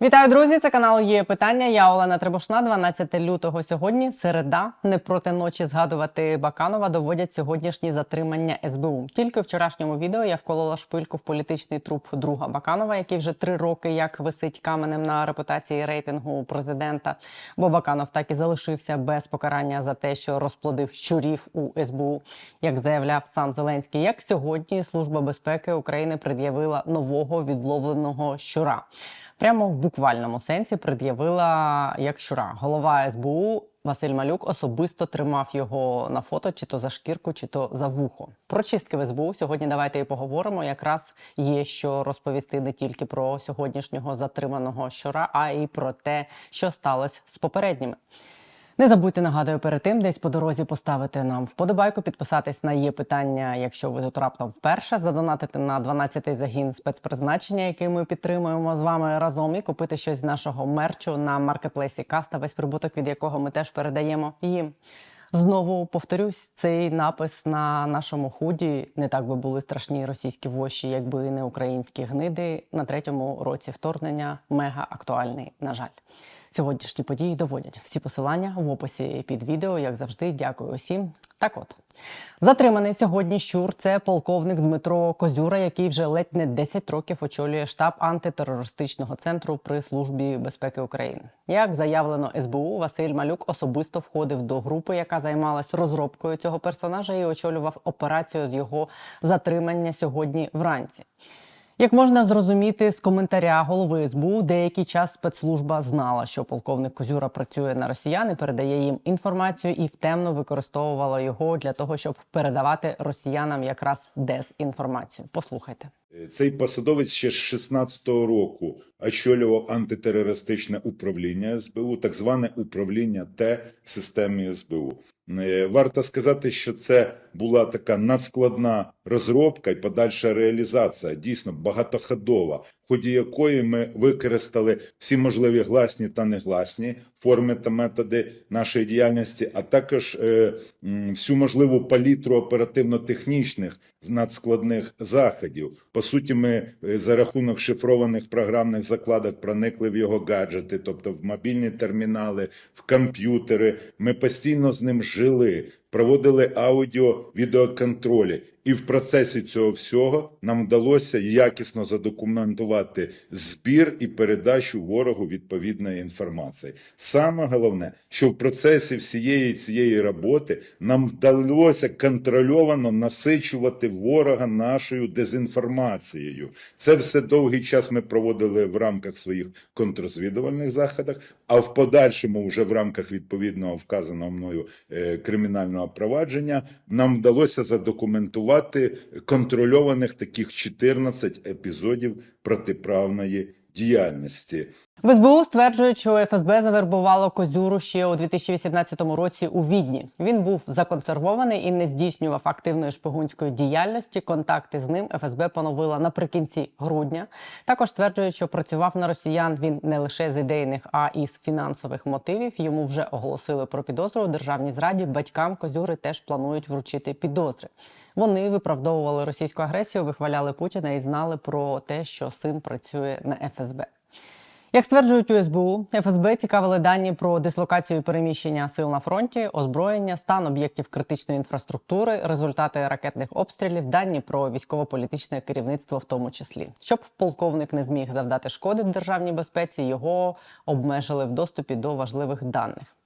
Вітаю, друзі! Це канал є питання. Я Олена Требушна. 12 лютого сьогодні. Середа не проти ночі згадувати Баканова доводять сьогоднішні затримання СБУ. Тільки в вчорашньому відео я вколола шпильку в політичний труп друга Баканова, який вже три роки як висить каменем на репутації рейтингу президента. Бо Баканов так і залишився без покарання за те, що розплодив щурів у СБУ, як заявляв сам Зеленський. Як сьогодні Служба безпеки України пред'явила нового відловленого щура. Прямо в буквальному сенсі пред'явила як щура. Голова СБУ Василь Малюк особисто тримав його на фото, чи то за шкірку, чи то за вухо. Про чистки в СБУ сьогодні давайте і поговоримо. Якраз є що розповісти не тільки про сьогоднішнього затриманого щура, а й про те, що сталося з попередніми. Не забудьте нагадую перед тим, десь по дорозі поставити нам вподобайку, підписатись на є питання, якщо ви тут раптом вперше, задонатити на 12-й загін спецпризначення, який ми підтримуємо з вами разом, і купити щось з нашого мерчу на маркетплейсі Каста, весь прибуток від якого ми теж передаємо їм. Знову повторюсь, цей напис на нашому худі не так би були страшні російські воші, якби не українські гниди на третьому році вторгнення. Мега актуальний, на жаль. Сьогоднішні події доводять всі посилання в описі під відео. Як завжди, дякую усім. Так от затриманий сьогодні щур. Це полковник Дмитро Козюра, який вже ледь не 10 років очолює штаб антитерористичного центру при службі безпеки України. Як заявлено СБУ, Василь Малюк особисто входив до групи, яка займалась розробкою цього персонажа, і очолював операцію з його затримання сьогодні вранці. Як можна зрозуміти з коментаря голови СБУ, деякий час спецслужба знала, що полковник Козюра працює на росіян і передає їм інформацію і втемно використовувала його для того, щоб передавати росіянам якраз дезінформацію. Послухайте. Цей посадовець ще з 16-го року очолював антитерористичне управління СБУ, так зване управління Т в системі СБУ. Е, Варто сказати, що це була така надскладна розробка і подальша реалізація, дійсно багатоходова, ході якої ми використали всі можливі гласні та негласні форми та методи нашої діяльності, а також е, всю можливу палітру оперативно-технічних надскладних заходів. По суті, ми е, за рахунок шифрованих програмних закладок проникли в його гаджети, тобто в мобільні термінали, в комп'ютери. Ми постійно з ним жили, проводили аудіо відеоконтролі. І в процесі цього всього нам вдалося якісно задокументувати збір і передачу ворогу відповідної інформації. Саме головне, що в процесі всієї цієї роботи нам вдалося контрольовано насичувати ворога нашою дезінформацією. Це все довгий час ми проводили в рамках своїх контррозвідувальних заходах, а в подальшому, вже в рамках відповідного вказаного мною е, кримінального провадження, нам вдалося задокументувати контрольованих таких 14 епізодів протиправної діяльності. В СБУ стверджують, що ФСБ завербувало козюру ще у 2018 році у Відні. Він був законсервований і не здійснював активної шпигунської діяльності. Контакти з ним ФСБ поновила наприкінці грудня. Також стверджують, що працював на росіян він не лише з ідейних, а і з фінансових мотивів. Йому вже оголосили про підозру у державній зраді. Батькам козюри теж планують вручити підозри. Вони виправдовували російську агресію, вихваляли Путіна і знали про те, що син працює на ФСБ. Як стверджують у СБУ, ФСБ цікавили дані про дислокацію переміщення сил на фронті, озброєння, стан об'єктів критичної інфраструктури, результати ракетних обстрілів, дані про військово-політичне керівництво, в тому числі, щоб полковник не зміг завдати шкоди державній безпеці, його обмежили в доступі до важливих даних.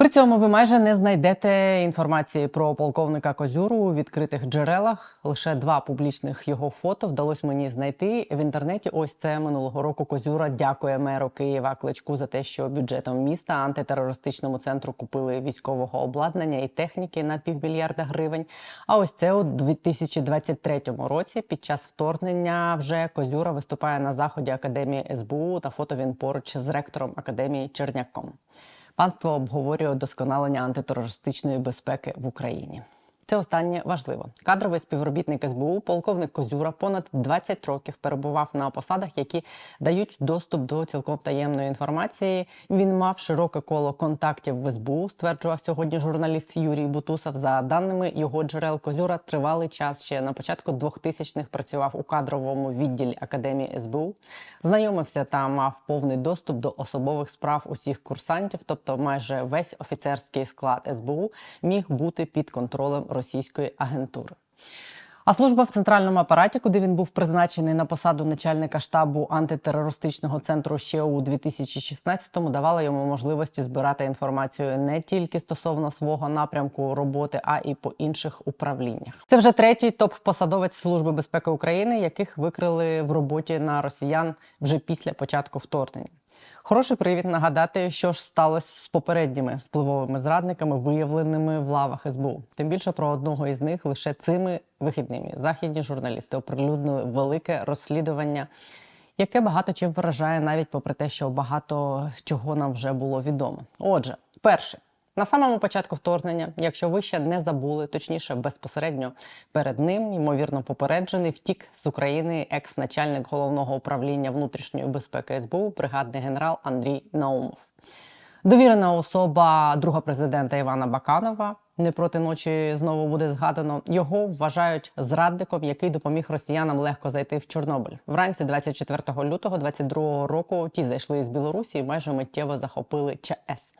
При цьому ви майже не знайдете інформації про полковника Козюру у відкритих джерелах. Лише два публічних його фото вдалося мені знайти в інтернеті. Ось це минулого року. Козюра дякує меру Києва Кличку за те, що бюджетом міста антитерористичному центру купили військового обладнання і техніки на півмільярда гривень. А ось це у 2023 році, під час вторгнення, вже Козюра виступає на заході академії СБУ та фото він поруч з ректором академії Черняком. Панство обговорює удосконалення антитерористичної безпеки в Україні. Це останнє важливо. Кадровий співробітник СБУ, полковник Козюра, понад 20 років перебував на посадах, які дають доступ до цілком таємної інформації. Він мав широке коло контактів в СБУ, стверджував сьогодні журналіст Юрій Бутусов. За даними його джерел, Козюра тривалий час ще на початку 2000-х працював у кадровому відділі академії СБУ. Знайомився та мав повний доступ до особових справ усіх курсантів, тобто майже весь офіцерський склад СБУ міг бути під контролем російської агентури. А служба в центральному апараті, куди він був призначений на посаду начальника штабу антитерористичного центру ще у 2016-му, давала йому можливості збирати інформацію не тільки стосовно свого напрямку роботи, а і по інших управліннях. Це вже третій топ-посадовець служби безпеки України, яких викрили в роботі на росіян вже після початку вторгнення. Хороший привід нагадати, що ж сталося з попередніми впливовими зрадниками, виявленими в лавах СБУ. Тим більше про одного із них лише цими вихідними західні журналісти оприлюднили велике розслідування, яке багато чим вражає, навіть попри те, що багато чого нам вже було відомо. Отже, перше. На самому початку вторгнення, якщо ви ще не забули, точніше безпосередньо перед ним, ймовірно, попереджений, втік з України екс-начальник головного управління внутрішньої безпеки СБУ, бригадний генерал Андрій Наумов. Довірена особа друга президента Івана Баканова. Не проти ночі знову буде згадано. Його вважають зрадником, який допоміг росіянам легко зайти в Чорнобиль. Вранці 24 лютого 22 року ті зайшли з Білорусі і майже миттєво захопили ЧАЕС.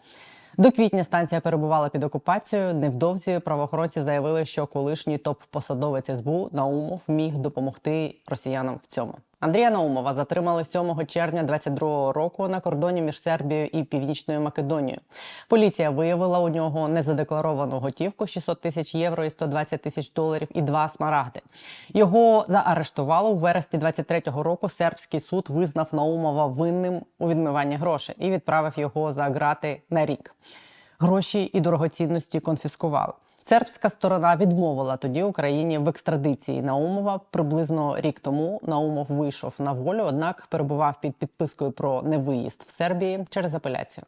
До квітня станція перебувала під окупацією. Невдовзі правоохоронці заявили, що колишній топ-посадовець СБУ Наумов міг допомогти росіянам в цьому. Андрія Наумова затримали 7 червня 22 року на кордоні між Сербією і Північною Македонією. Поліція виявила у нього незадекларовану готівку 600 тисяч євро і 120 тисяч доларів і два смарагди. Його заарештувало у вересні 23-го року. Сербський суд визнав Наумова винним у відмиванні грошей і відправив його за грати на рік. Гроші і дорогоцінності конфіскували. Сербська сторона відмовила тоді Україні в екстрадиції Наумова. Приблизно рік тому Наумов вийшов на волю, однак перебував під підпискою про невиїзд в Сербії через апеляцію.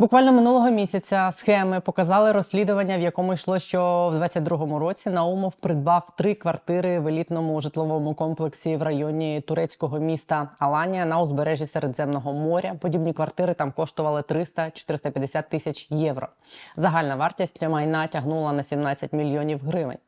Буквально минулого місяця схеми показали розслідування, в якому йшло, що в 22-му році Наумов придбав три квартири в елітному житловому комплексі в районі турецького міста Аланія на узбережжі Середземного моря. Подібні квартири там коштували 300-450 тисяч євро. Загальна вартість майна тягнула на 17 мільйонів гривень.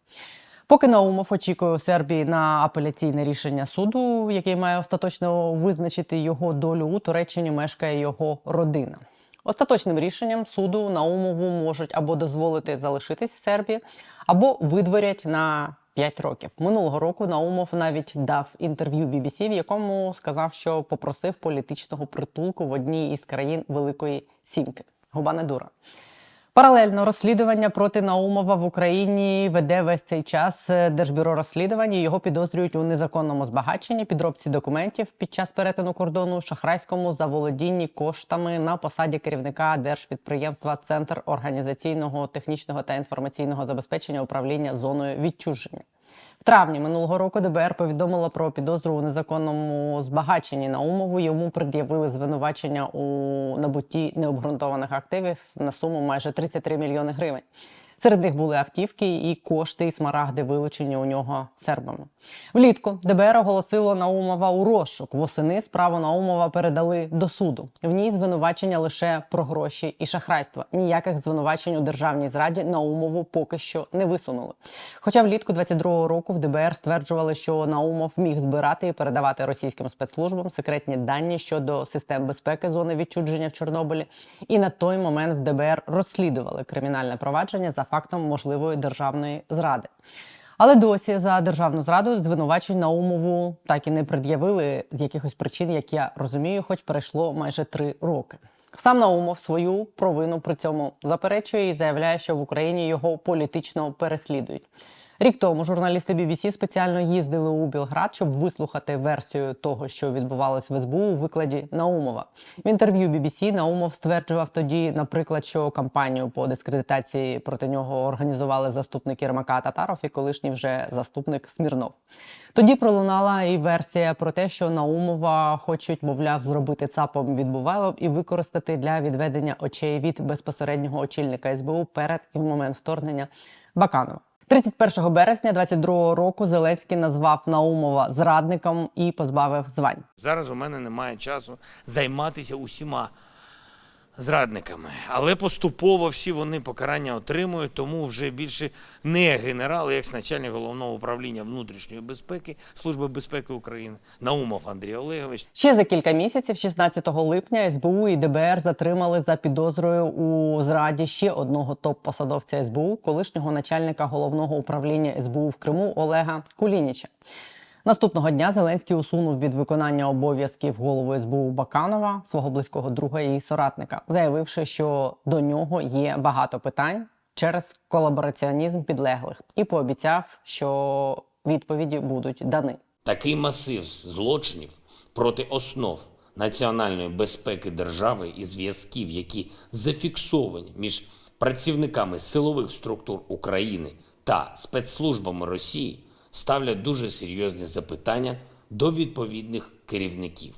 Поки Наумов очікує у Сербії на апеляційне рішення суду, який має остаточно визначити його долю у Туреччині, мешкає його родина. Остаточним рішенням суду Наумову можуть або дозволити залишитись в Сербії, або видворять на 5 років. Минулого року Наумов навіть дав інтерв'ю BBC, в якому сказав, що попросив політичного притулку в одній із країн Великої Сімки. Губа не дура. Паралельно розслідування проти Наумова в Україні веде весь цей час Держбюро розслідувань. Його підозрюють у незаконному збагаченні, підробці документів під час перетину кордону, шахрайському заволодінні коштами на посаді керівника держпідприємства Центр організаційного, технічного та інформаційного забезпечення управління зоною відчуження. В травні минулого року ДБР повідомила про підозру у незаконному збагаченні Наумову. Йому пред'явили звинувачення у набутті необґрунтованих активів на суму майже 33 мільйони гривень. Серед них були автівки і кошти, і смарагди, вилучені у нього сербами. Влітку ДБР оголосило Наумова у розшук. Восени справу Наумова передали до суду. В ній звинувачення лише про гроші і шахрайство. Ніяких звинувачень у державній зраді Наумову поки що не висунули. Хоча влітку 22-го року в ДБР стверджували, що Наумов міг збирати і передавати російським спецслужбам секретні дані щодо систем безпеки зони відчудження в Чорнобилі. І на той момент в ДБР розслідували кримінальне провадження за фактом можливої державної зради. Але досі за державну зраду звинувачень на умову так і не пред'явили з якихось причин, як я розумію, хоч пройшло майже три роки. Сам Наумов свою провину при цьому заперечує і заявляє, що в Україні його політично переслідують. Рік тому журналісти BBC спеціально їздили у Білград, щоб вислухати версію того, що відбувалось в СБУ у викладі Наумова. В інтерв'ю BBC Наумов стверджував тоді, наприклад, що кампанію по дискредитації проти нього організували заступник Єрмака Татаров і колишній вже заступник Смірнов. Тоді пролунала і версія про те, що Наумова хочуть, мовляв, зробити ЦАПом від Бувайлов і використати для відведення очей від безпосереднього очільника СБУ перед і в момент вторгнення Баканова. 31 березня 22 року Зеленський назвав Наумова зрадником і позбавив звань. Зараз у мене немає часу займатися усіма зрадниками. Але поступово всі вони покарання отримують, тому вже більше не генерал, як начальник головного управління внутрішньої безпеки Служби безпеки України Наумов Андрій Олегович. Ще за кілька місяців, 16 липня, СБУ і ДБР затримали за підозрою у зраді ще одного топ-посадовця СБУ, колишнього начальника головного управління СБУ в Криму Олега Кулініча. Наступного дня Зеленський усунув від виконання обов'язків голову СБУ Баканова, свого близького друга і соратника, заявивши, що до нього є багато питань через колабораціонізм підлеглих, і пообіцяв, що відповіді будуть дані. Такий масив злочинів проти основ національної безпеки держави і зв'язків, які зафіксовані між працівниками силових структур України та спецслужбами Росії, ставлять дуже серйозні запитання до відповідних керівників.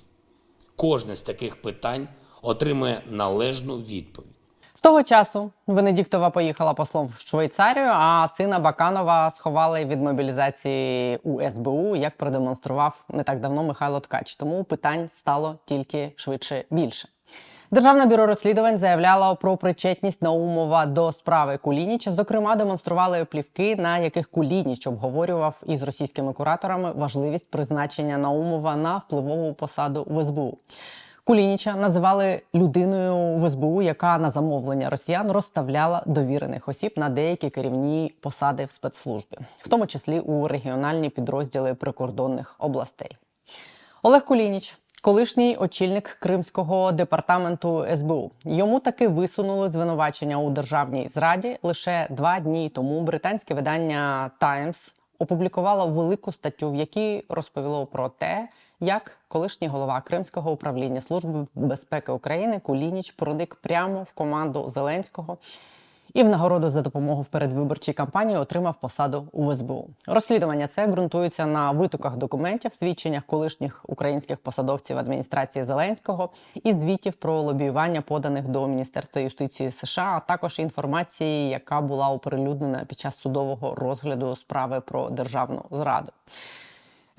Кожне з таких питань отримує належну відповідь. З того часу Венедіктова поїхала послом в Швейцарію, а сина Баканова сховали від мобілізації у СБУ, як продемонстрував не так давно Михайло Ткач. Тому питань стало тільки швидше більше. Державне бюро розслідувань заявляло про причетність Наумова до справи Кулініча. Зокрема, демонстрували плівки, на яких Кулініч обговорював із російськими кураторами важливість призначення Наумова на впливову посаду в СБУ. Кулініча називали людиною в СБУ, яка на замовлення росіян розставляла довірених осіб на деякі керівні посади в спецслужбі, в тому числі у регіональні підрозділи прикордонних областей. Олег Кулініч, колишній очільник Кримського департаменту СБУ. Йому таки висунули звинувачення у державній зраді. Лише два дні тому британське видання Times опублікувало велику статтю, в якій розповіло про те, як колишній голова Кримського управління Служби безпеки України Кулініч проник прямо в команду Зеленського і в нагороду за допомогу в передвиборчій кампанії отримав посаду у СБУ. Розслідування це ґрунтується на витоках документів, свідченнях колишніх українських посадовців адміністрації Зеленського і звітів про лобіювання поданих до Міністерства юстиції США, а також інформації, яка була оприлюднена під час судового розгляду справи про державну зраду.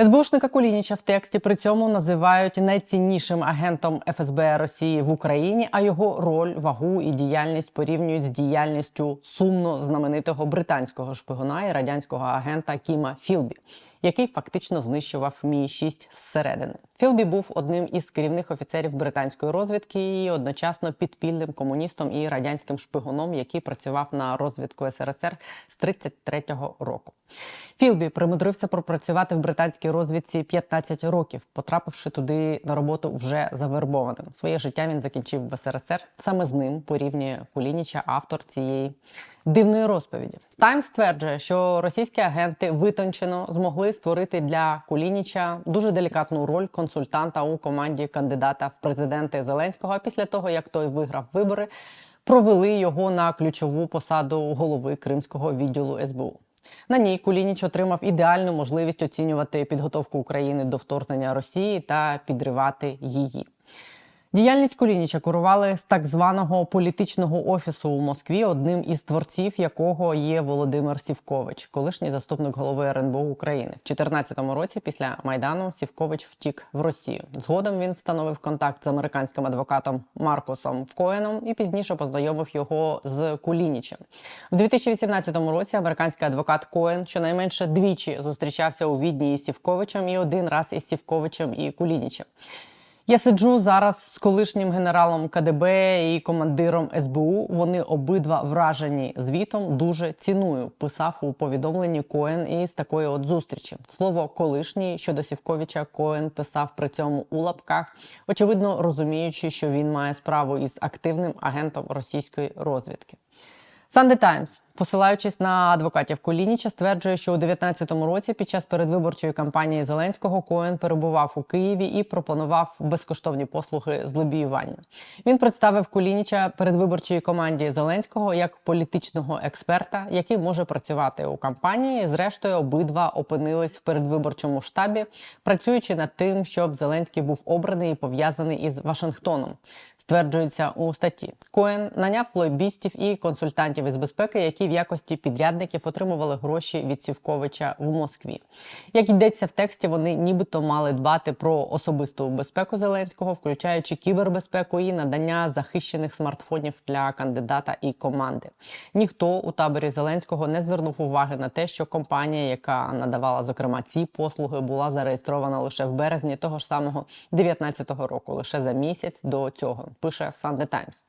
СБУшника Кулініча в тексті при цьому називають найціннішим агентом ФСБ Росії в Україні, а його роль, вагу і діяльність порівнюють з діяльністю сумно знаменитого британського шпигуна і радянського агента Кіма Філбі, який фактично знищував мі 6 зсередини. Філбі був одним із керівних офіцерів британської розвідки і одночасно підпільним комуністом і радянським шпигуном, який працював на розвідку СРСР з 33-го року. Філбі примудрився пропрацювати в британській розвідці 15 років, потрапивши туди на роботу вже завербованим. Своє життя він закінчив в СРСР. Саме з ним порівнює Кулініча, автор цієї дивної розповіді. Тайм стверджує, що російські агенти витончено змогли створити для Кулініча дуже делікатну роль консультанта у команді кандидата в президенти Зеленського. Після того як той виграв вибори, провели його на ключову посаду голови Кримського відділу СБУ. На ній Кулініч отримав ідеальну можливість оцінювати підготовку України до вторгнення Росії та підривати її. Діяльність Кулініча курували з так званого політичного офісу у Москві, одним із творців якого є Володимир Сівкович, колишній заступник голови РНБО України. В 2014 році, після майдану, Сівкович втік в Росію. Згодом він встановив контакт з американським адвокатом Маркусом Коеном і пізніше познайомив його з Кулінічем. В 2018 році американський адвокат Коен щонайменше двічі зустрічався у Відні із Сівковичем і один раз із Сівковичем і Кулінічем. Я сиджу зараз з колишнім генералом КДБ і командиром СБУ. Вони обидва вражені звітом. Дуже ціную. Писав у повідомленні Коен із такої от зустрічі. Слово колишній щодо Сівковича Коен писав при цьому у лапках, очевидно розуміючи, що він має справу із активним агентом російської розвідки. Sunday Times, посилаючись на адвокатів Колініча, стверджує, що у 2019 році під час передвиборчої кампанії Зеленського Коен перебував у Києві і пропонував безкоштовні послуги з лобіювання. Він представив Кулініча передвиборчій команді Зеленського як політичного експерта, який може працювати у кампанії. Зрештою, обидва опинились в передвиборчому штабі, працюючи над тим, щоб Зеленський був обраний і пов'язаний із Вашингтоном. Стверджується у статті. Коен наняв лойбістів і консультантів із безпеки, які в якості підрядників отримували гроші від Сівковича в Москві. Як йдеться в тексті, вони нібито мали дбати про особисту безпеку Зеленського, включаючи кібербезпеку і надання захищених смартфонів для кандидата і команди. Ніхто у таборі Зеленського не звернув уваги на те, що компанія, яка надавала зокрема ці послуги, була зареєстрована лише в березні того ж самого 19-го року, лише за місяць до цього. Пише Sunday Times.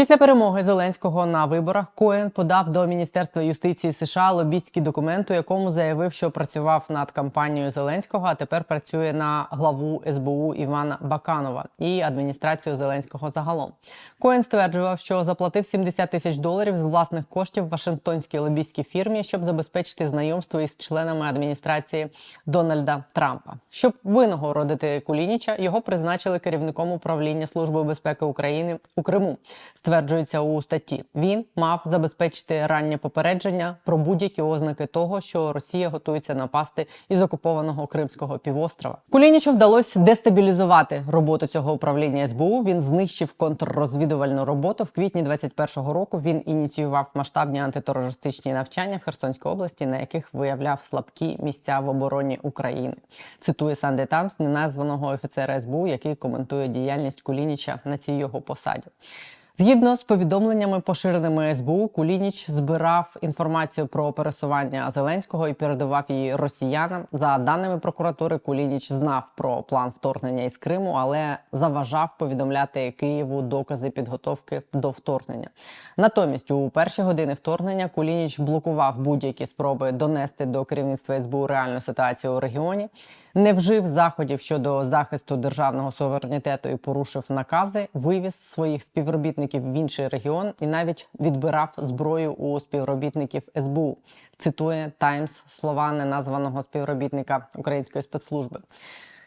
Після перемоги Зеленського на виборах Коен подав до Міністерства юстиції США лобістський документ, у якому заявив, що працював над кампанією Зеленського, а тепер працює на главу СБУ Івана Баканова і адміністрацію Зеленського загалом. Коен стверджував, що заплатив 70 тисяч доларів з власних коштів Вашингтонській лобістській фірмі, щоб забезпечити знайомство із членами адміністрації Дональда Трампа. Щоб винагородити Кулініча, його призначили керівником управління Служби безпеки України у Криму. Стверджується у статті. Він мав забезпечити раннє попередження про будь-які ознаки того, що Росія готується напасти із окупованого Кримського півострова. Кулінічу вдалося дестабілізувати роботу цього управління СБУ. Він знищив контррозвідувальну роботу. В квітні 21-го року він ініціював масштабні антитерористичні навчання в Херсонській області, на яких виявляв слабкі місця в обороні України. Цитує Санде Тамс, неназваного офіцера СБУ, який коментує діяльність Кулініча на цій його посаді. Згідно з повідомленнями, поширеними СБУ, Кулініч збирав інформацію про пересування Зеленського і передавав її росіянам. За даними прокуратури, Кулініч знав про план вторгнення із Криму, але заважав повідомляти Києву докази підготовки до вторгнення. Натомість, у перші години вторгнення Кулініч блокував будь-які спроби донести до керівництва СБУ реальну ситуацію у регіоні, не вжив заходів щодо захисту державного суверенітету і порушив накази, вивіз своїх співробітників в інший регіон і навіть відбирав зброю у співробітників СБУ. Цитує Таймс слова неназваного співробітника української спецслужби.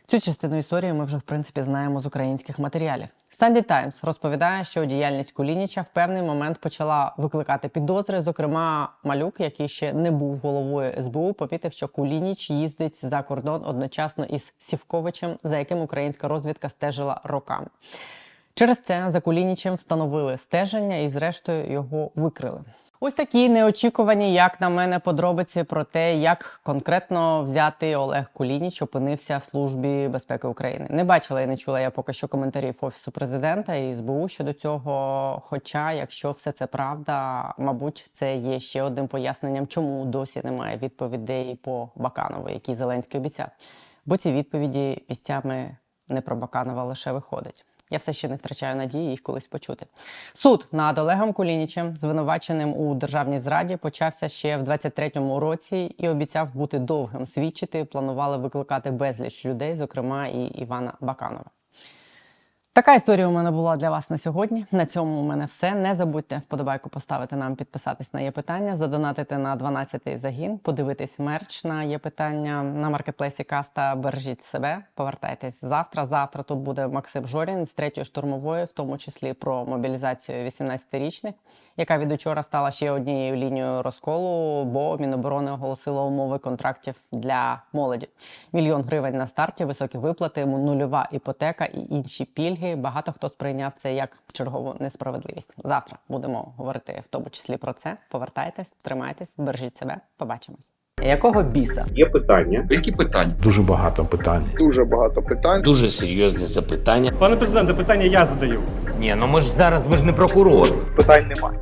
Цю частину історії ми вже в принципі знаємо з українських матеріалів. Санді Таймс розповідає, що діяльність Кулініча в певний момент почала викликати підозри. Зокрема, малюк, який ще не був головою СБУ, помітив, що Кулініч їздить за кордон одночасно із Сівковичем, за яким українська розвідка стежила роками. Через це за Кулінічем встановили стеження і, зрештою, його викрили. Ось такі неочікувані, як на мене, подробиці про те, як конкретно взяти Олег Кулініч опинився в службі безпеки України. Не бачила і не чула я поки що коментарів офісу президента і СБУ щодо цього. Хоча, якщо все це правда, мабуть, це є ще одним поясненням, чому досі немає відповідей по Баканову, які Зеленський обіцяв. Бо ці відповіді місцями не про Баканова лише виходить. Я все ще не втрачаю надії їх колись почути. Суд над Олегом Кулінічем, звинуваченим у державній зраді, почався ще в 23-му році і обіцяв бути довгим. Свідчити планували викликати безліч людей, зокрема і Івана Баканова. Така історія у мене була для вас на сьогодні. На цьому у мене все. Не забудьте вподобайку поставити нам, підписатись на є питання, задонатити на 12-й загін, подивитись мерч на є питання на маркетплейсі Каста. Бережіть себе, повертайтесь завтра. Завтра тут буде Максим Жорін з третьої штурмової, в тому числі про мобілізацію 18-річних, яка від учора стала ще однією лінією розколу, бо Міноборони оголосило умови контрактів для молоді. Мільйон гривень на старті, високі виплати, нульова іпотека і інші пільги. Багато хто сприйняв це як чергову несправедливість. Завтра будемо говорити в тому числі про це. Повертайтесь, тримайтесь, бережіть себе. Побачимось. Якого біса? Є питання. Які питання? Дуже багато питань. Дуже багато питань. Дуже серйозні запитання. Пане президенте, питання я задаю. Ні, ну ми ж зараз ви ж не прокурор. Питань немає.